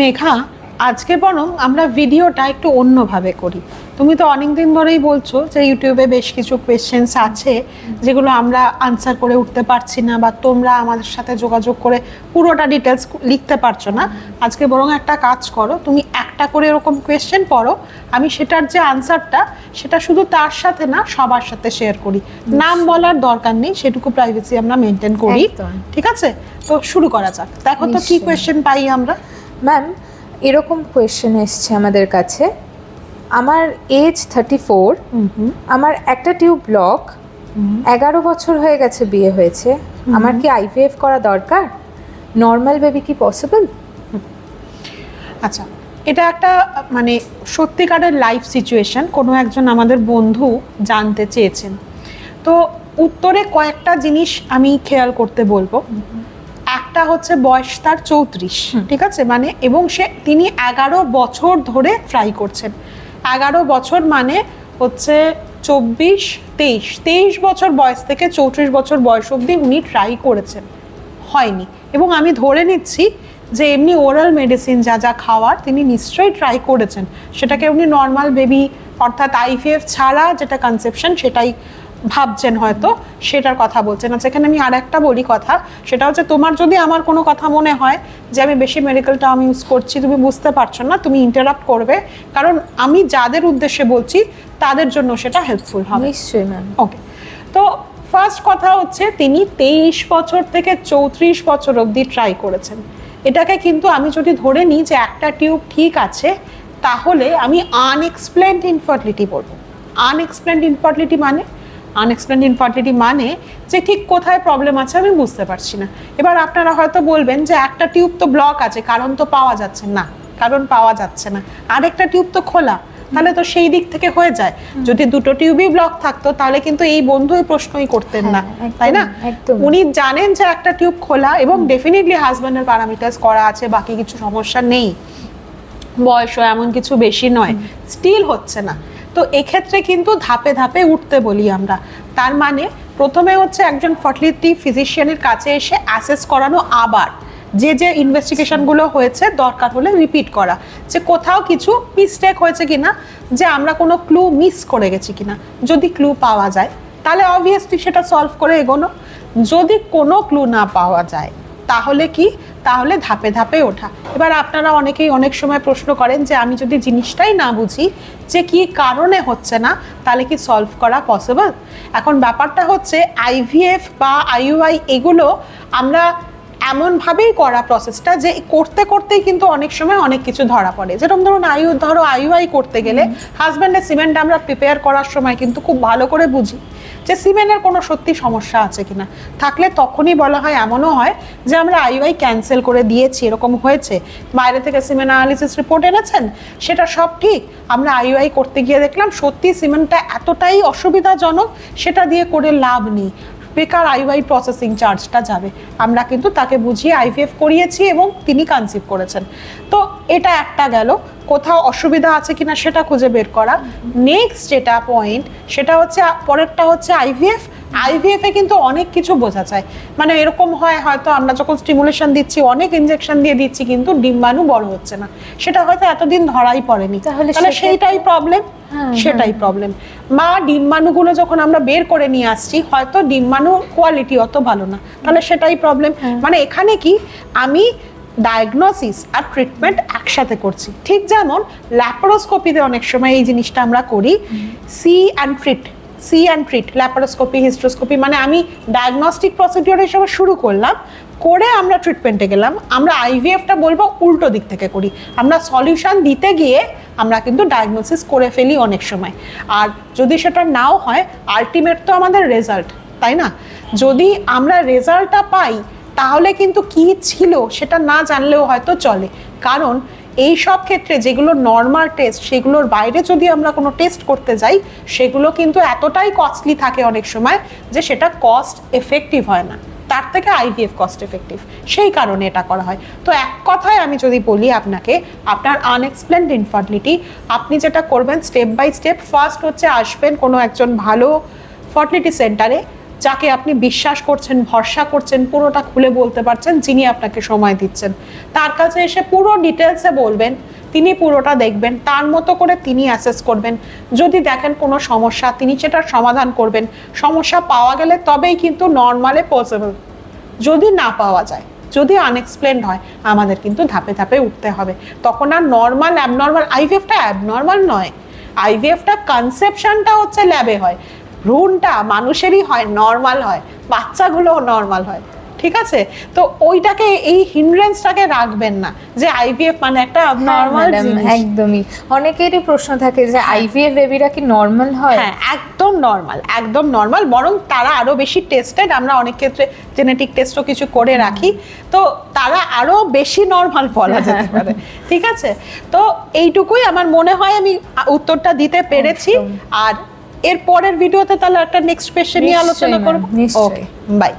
মেঘা আজকে বরং আমরা ভিডিওটা একটু অন্যভাবে করি। তুমি তো অনেক দিন ধরেই বলছো যে ইউটিউবে বেশ কিছু কোয়েশ্চেন্স আছে যেগুলো আমরা আনসার করে উঠতে পারছি না বা তোমরা আমাদের সাথে যোগাযোগ করে পুরোটা ডিটেলস লিখতে পারছ না। আজকে বরং একটা কাজ করো তুমি একটা করে এরকম কোয়েশ্চেন পড়ো আমি সেটার যে আনসারটা সেটা শুধু তার সাথে না সবার সাথে শেয়ার করি। নাম বলার দরকার নেই সেটুকু প্রাইভেসি আমরা মেনটেন করি। ঠিক আছে? তো শুরু করা যাক। দেখো তো কি কোয়েশ্চেন পাই আমরা। ম্যাম এরকম কোয়েশ্চেন এসছে আমাদের কাছে। আমার এজ থার্টি ফোর আমার একটা টিউব ব্লক এগারো বছর হয়ে গেছে বিয়ে হয়েছে। আমার কি আইভিএফ করা দরকার? নর্মাল বেবি কি পসিবল আচ্ছা এটা একটা মানে সত্যিকারের লাইফ সিচুয়েশন কোনো একজন আমাদের বন্ধু জানতে চেয়েছেন। তো উত্তরে কয়েকটা জিনিস আমি খেয়াল করতে বলব। একটা হচ্ছে বয়স তার চৌত্রিশ ঠিক আছে? মানে এবং সে তিনি এগারো বছর ধরে ট্রাই করছেন। এগারো বছর মানে হচ্ছে চব্বিশ তেইশ। তেইশ বছর বয়স থেকে চৌত্রিশ বছর বয়স অবধি উনি ট্রাই করেছেন। হয়নি। এবং আমি ধরে নিচ্ছি যে এমনি ওরাল মেডিসিন যা যা খাওয়ার তিনি নিশ্চয়ই ট্রাই করেছেন। সেটাকে উনি নর্মাল বেবি অর্থাৎ আইভিএফ ছাড়া যেটা কনসেপশন সেটাই ভাবছেন হয়তো সেটার কথা বলছেন। আচ্ছা এখানে আমি আর একটা বলি কথা সেটা হচ্ছে তোমার যদি আমার কোনো কথা মনে হয় যে আমি বেশি মেডিকেল টার্ম ইউজ করছি তুমি বুঝতে পারছ না তুমি ইন্টারাপ্ট করবে। কারণ আমি যাদের উদ্দেশ্যে বলছি তাদের জন্য সেটা হেল্পফুল হবে। নিশ্চয়ই ম্যাম ওকে তো ফার্স্ট কথা হচ্ছে তিনি তেইশ বছর থেকে চৌত্রিশ বছর অবধি ট্রাই করেছেন। এটাকে কিন্তু আমি যদি ধরে নিই যে একটা টিউব ঠিক আছে তাহলে আমি আনএক্সপ্লেন্ড ইনফার্টিলিটি বলব। আনএক্সপ্লেন্ড ইনফার্টিলিটি মানে? আনএক্সপ্লেন্ড ইনফার্টিলিটি মানে যে ঠিক কোথায় প্রবলেম আছে আমি বুঝতে পারছি না। এবার আপনারা হয়তো বলবেন যে একটা টিউব তো ব্লক আছে কারণ তো পাওয়া যাচ্ছে না। কারণ পাওয়া যাচ্ছে না। আরেকটা টিউব তো খোলা তাহলে তো সেই দিক থেকে হয়ে যায়। যদি দুটো টিউবই ব্লক থাকতো তাহলে কিন্তু এই বন্ধু এই প্রশ্নই করতেন না। হ্যাঁ, তাই না? উনি জানেন যে একটা টিউব খোলা এবং ডেফিনেটলি হাজব্যান্ডের প্যারামিটার্স করা আছে বাকি কিছু সমস্যা নেই। বয়সও এমন কিছু বেশি নয়। স্টিল হচ্ছে না। তো এক্ষেত্রে কিন্তু ধাপে ধাপে উঠতে বলি আমরা। তার মানে প্রথমে হচ্ছে একজন ফার্টিলিটি ফিজিশিয়ানের কাছে এসে অ্যাসেস করানো আবার। যে যে ইনভেস্টিগেশনগুলো হয়েছে দরকার হলে রিপিট করা। যে কোথাও কিছু মিস্টেক হয়েছে কিনা যে আমরা কোনো ক্লু মিস করে গেছি কিনা। যদি ক্লু পাওয়া যায় তাহলে অবভিয়াসলি সেটা সলভ করে এগোনো। যদি কোনো ক্লু না পাওয়া যায় তাহলে কি? তাহলে ধাপে ধাপে ওঠা। এবার আপনারা অনেকেই অনেক সময় প্রশ্ন করেন যে আমি যদি জিনিসটাই না বুঝি যে কি কারণে হচ্ছে না তাহলে কি সলভ করা পসিবল এখন ব্যাপারটা হচ্ছে আইভিএফ বা আইইউআই এগুলো আমরা এমনভাবেই করা প্রসেসটা যে করতে করতেই কিন্তু অনেক সময় অনেক কিছু ধরা পড়ে। যেরকম ধরুন আয়ু ধরো আইইউআই করতে গেলে হাজব্যান্ডের সিমেন্ট আমরা প্রিপেয়ার করার সময় কিন্তু খুব ভালো করে বুঝি। যে সিমেনের কোনো সত্যি সমস্যা আছে কিনা। থাকলে তখনই বলা হয়, এমনও হয় যে আমরা আইওআই ক্যান্সেল করে দিয়েছি, এরকম হয়েছে। বাইরে থেকে সিমেন অ্যানালিসিস রিপোর্ট এনেছেন, সেটা সব ঠিক। আমরা আইওআই করতে গিয়ে দেখলাম, সত্যি সিমেন্টটা এতটাই অসুবিধাজনক, সেটা দিয়ে করে লাভ নেই। বেকার আইওআই প্রসেসিং চার্জটা যাবে। আমরা কিন্তু তাকে বুঝিয়ে আইভিএফ করিয়েছি এবং তিনি কনসিভ করেছেন। তো এটা একটা গেল। কোথাও অসুবিধা আছে কিনা সেটা খুঁজে বের করা। নেক্সট যেটা পয়েন্ট সেটা হচ্ছে, পরেরটা হচ্ছে আইভিএফ আইভিএফ এ কিন্তু অনেক কিছু বোঝা যায়। মানে এরকম হয় হয়তো আমরা যখন স্টিমুলেশন দিচ্ছি অনেক ইনজেকশন দিয়ে দিচ্ছি কিন্তু ডিম্বাণু বড় হচ্ছে না। সেটা হয়তো এতদিন ধরাই পড়েনি। তাহলে সেইটাই প্রবলেম হ্যাঁ, সেটাই প্রবলেম মা ডিম্বাণুগুলো যখন আমরা বের করে নিয়ে আসছি হয়তো ডিম্বাণু কোয়ালিটি অত ভালো না। তাহলে সেটাই প্রবলেম মানে এখানে কি আমি ডায়াগনোসিস আর ট্রিটমেন্ট একসাথে করছি। ঠিক যেমন ল্যাপারোস্কোপিতে অনেক সময় এই জিনিসটা আমরা করি। See and treat see and treat laparoscopy hysteroscopy মানে আমি ডায়াগনস্টিক প্রসিডিওর হিসেবে শুরু করলাম, করে আমরা ট্রিটমেন্টে গেলাম। আমরা আইভিএফটা বলব উল্টো দিক থেকে করি। আমরা সলিউশন দিতে গিয়ে আমরা কিন্তু ডায়াগনোসিস করে ফেলি অনেক সময়। আর যদি সেটা নাও হয় আলটিমেট তো আমাদের রেজাল্ট তাই না? যদি আমরা রেজাল্টটা পাই, তাহলে কিন্তু কি ছিল সেটা না জানলেও হয়তো চলে। কারণ এই সব ক্ষেত্রে যেগুলো নর্মাল টেস্ট সেগুলোর বাইরে যদি আমরা কোনো টেস্ট করতে যাই, সেগুলো কিন্তু এতটাই কস্টলি থাকে অনেক সময় যে সেটা কস্ট এফেক্টিভ হয় না। তার থেকে আইভিএফ কস্ট এফেক্টিভ সেই কারণে এটা করা হয়। তো এক কথায় আমি যদি বলি আপনাকে, আপনার আনএক্সপ্লেন্ড ইনফার্টিলিটি আপনি যেটা করবেন স্টেপ বাই স্টেপ ফার্স্ট হচ্ছে আসবেন কোনো একজন ভালো ফার্টিলিটি সেন্টারে যাকে আপনি বিশ্বাস করছেন, ভরসা করছেন, পুরোটা খুলে বলতে পারছেন, যিনি আপনাকে সময় দিচ্ছেন। তার কাছে এসে পুরো ডিটেলসে বলবেন, তিনি পুরোটা দেখবেন, তার মতো করে তিনি অ্যাসেস করবেন। যদি দেখেন কোনো সমস্যা, তিনি সেটার সমাধান করবেন। সমস্যা পাওয়া গেলে তবেই কিন্তু নর্মালে পসিবল যদি না পাওয়া যায়, যদি আনএক্সপ্লেন হয়, আমাদের কিন্তু ধাপে ধাপে উঠতে হবে। তখন আর নর্মাল অ্যাবনর্মাল আইভিএফটা অ্যাবনর্মাল নয়। আইভিএফটা কনসেপশনটা হচ্ছে ল্যাবে হয়। ভ্রূণটা মানুষেরই হয় নর্মাল হয় বাচ্চাগুলোও নর্মাল হয় ঠিক আছে? তো ওইটাকে এই হিন্ড্রেন্সটাকে রাখবেন না যে আইভিএফ মানে একটা নর্মাল একদমই। অনেকেরই প্রশ্ন থাকে যে আইভিএফ বেবিরা কি নর্মাল হয়? হ্যাঁ একদম নর্মাল একদম নর্মাল বরং তারা আরও বেশি টেস্টেড আমরা অনেক ক্ষেত্রে জেনেটিক টেস্টও কিছু করে রাখি তো তারা আরও বেশি নর্মাল বলা যেতে পারে ঠিক আছে? তো এইটুকুই আমার মনে হয় আমি উত্তরটা দিতে পেরেছি আর এর পরের ভিডিওতে তাহলে একটা নেক্সট কোয়েশ্চেন নিয়ে আলোচনা করব? Okay bye